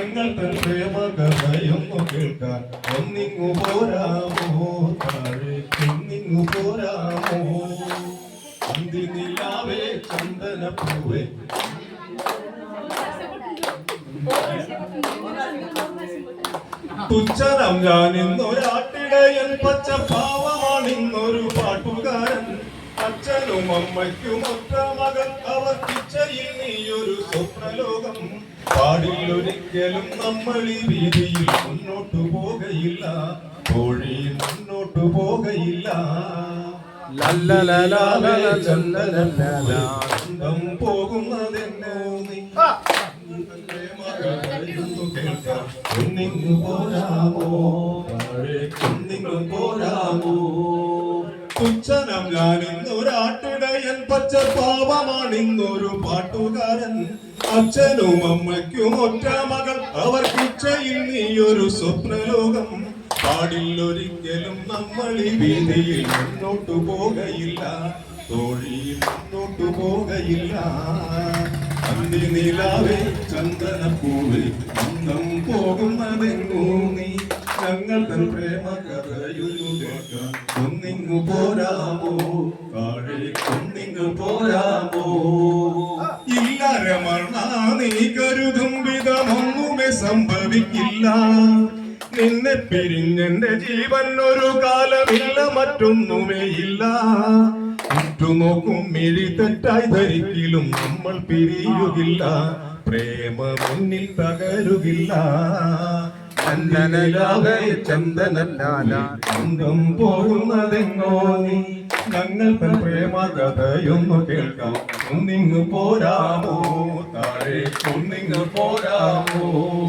ഞങ്ങൾ തൻ പ്രേമ കഥയൊന്നു കേൾക്കാൻ ഒന്നിങ്ങു പോരാമോ? താഴെ ഒന്നിങ്ങു പോരാമോ? ഇന്ദ്രനിലാവേ ചന്ദന പൂവേ. തുച്ഛനം ഞാൻ ഇന്നൊരാട്ടിടയൻ പച്ച പാവമാണിന്നൊരു പാട്ടുകാരൻ. അച്ഛനും അമ്മയ്ക്കും ഒറ്റ മകൻ അവർ പാടില്ലൊരിക്കലും നമ്മൾ ഈ വീതിയിൽ മുന്നോട്ടു പോകയില്ല. കോഴി മുന്നോട്ടു പോകയില്ല. ചന്തം പോകുന്നതെന്നോ കുന്നിങ്ങു പോരാമോ? കുന്നിങ്ങു പോരാമോ? തുച്ഛനം ഞാൻ ഇന്നൊരാട്ടിടയൻ പച്ച പാവമാണിന്നൊരു പാട്ടുകാരൻ അച്ഛനും അമ്മയ്ക്കും ഒറ്റ മകൾ. അവർ കിച്ചയിൽ ഒരു സ്വപ്നലോകം. പാടില്ലൊരിക്കലും നമ്മൾ ഈ വീതിയിൽ മുന്നോട്ടു പോകയില്ല. തോഴിയിൽ മുന്നോട്ടു പോകയില്ല. അന്തി നിലാവേ ചന്ദനപ്പൂവേ അന്നം പോകുന്നതെങ്ങോ നീ. ഞങ്ങൾ തൻ പ്രേമ കഥയൊരു കേൾക്കാം ഒന്നിങ്ങു പോരാമോ? താഴെ ഒന്നിങ്ങു പോരാമോ? ഇല്ല രമണ നീ കരുതും വിധമൊന്നുമേ സംഭവിക്കില്ല. നിന്നെ പിരിഞ്ഞെന്റെ ജീവൻ ഒരു കാലമില്ല മറ്റൊന്നുമേ ഇല്ല. ഉറ്റുനോക്കും മിഴി തെറ്റായി ധരിക്കിലും നമ്മൾ പിരിയുകില്ല. പ്രേമ മുന്നിൽ തകരുകില്ല. ചന്ദനലാവേ ചന്ദനലാല ചന്തം പോകുന്നതെങ്ങോ നീ. ഞങ്ങൾ തൻ പ്രേമ കഥയൊന്നു കേൾക്കാം. ഒന്നിങ്ങു പോരാമോ? താഴെ ഒന്നിങ്ങു പോരാമോ?